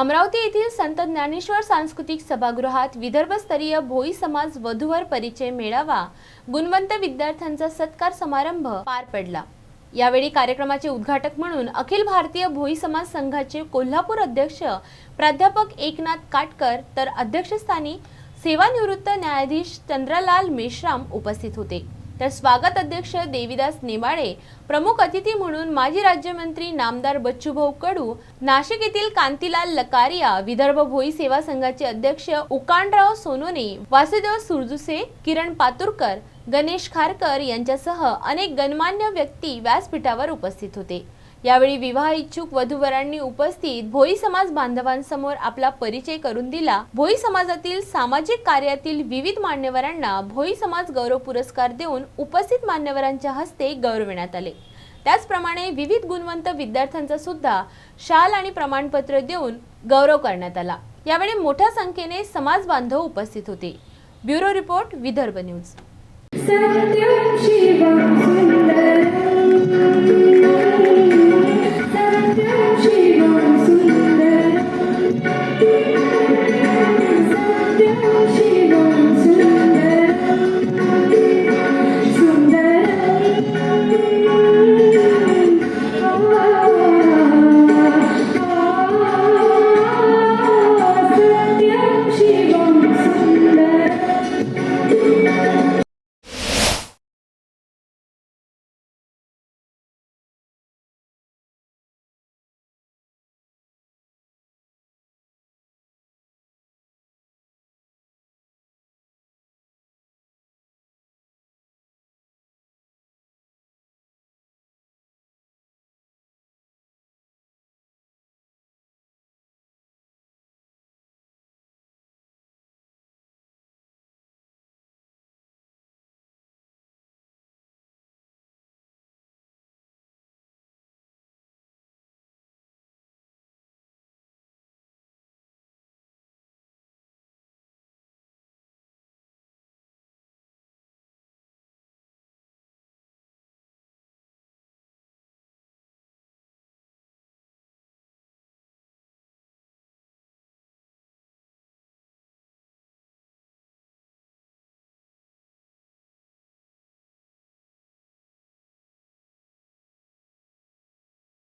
अमरावती येथील संत ज्ञानेश्वर सांस्कृतिक सभागृहात विदर्भस्तरीय भोई समाज वधूवर परिचय मेळावा गुणवंत विद्यार्थ्यांचा सत्कार समारंभ पार पडला. यावेळी कार्यक्रमाचे उद्घाटक म्हणून अखिल भारतीय भोई समाज संघाचे कोल्हापूर अध्यक्ष प्राध्यापक एकनाथ काटकर तर अध्यक्षस्थानी सेवानिवृत्त न्यायाधीश चंद्रलाल मेश्राम उपस्थित होते. तर स्वागत अध्यक्ष देवीदास नेमाळे प्रमुख अतिथी म्हणून माजी राज्यमंत्री नामदार बच्चूभाऊ कडू नाशिक येथील कांतीलाल लकारिया विदर्भ भोई सेवा संघाचे अध्यक्ष उकांडराव सोनोने वासुदेव सुरजुसे किरण पातुरकर गणेश खारकर यांच्यासह अनेक गणमान्य व्यक्ती व्यासपीठावर उपस्थित होते. यावेळी विवाह इच्छुक वधूवरांनी उपस्थित भोई समाज बांधवांसमोर आपला परिचय करून दिला. भोई समाजातील सामाजिक कार्यातील विविध मान्यवरांना भोई समाज गौरव पुरस्कार देऊन उपस्थित मान्यवरांच्या हस्ते गौरविण्यात आले. त्याचप्रमाणे विविध गुणवंत विद्यार्थ्यांचा सुद्धा शाल आणि प्रमाणपत्र देऊन गौरव करण्यात आला. यावेळी मोठ्या संख्येने समाज बांधव उपस्थित होते. Bureau report Vidarbha news.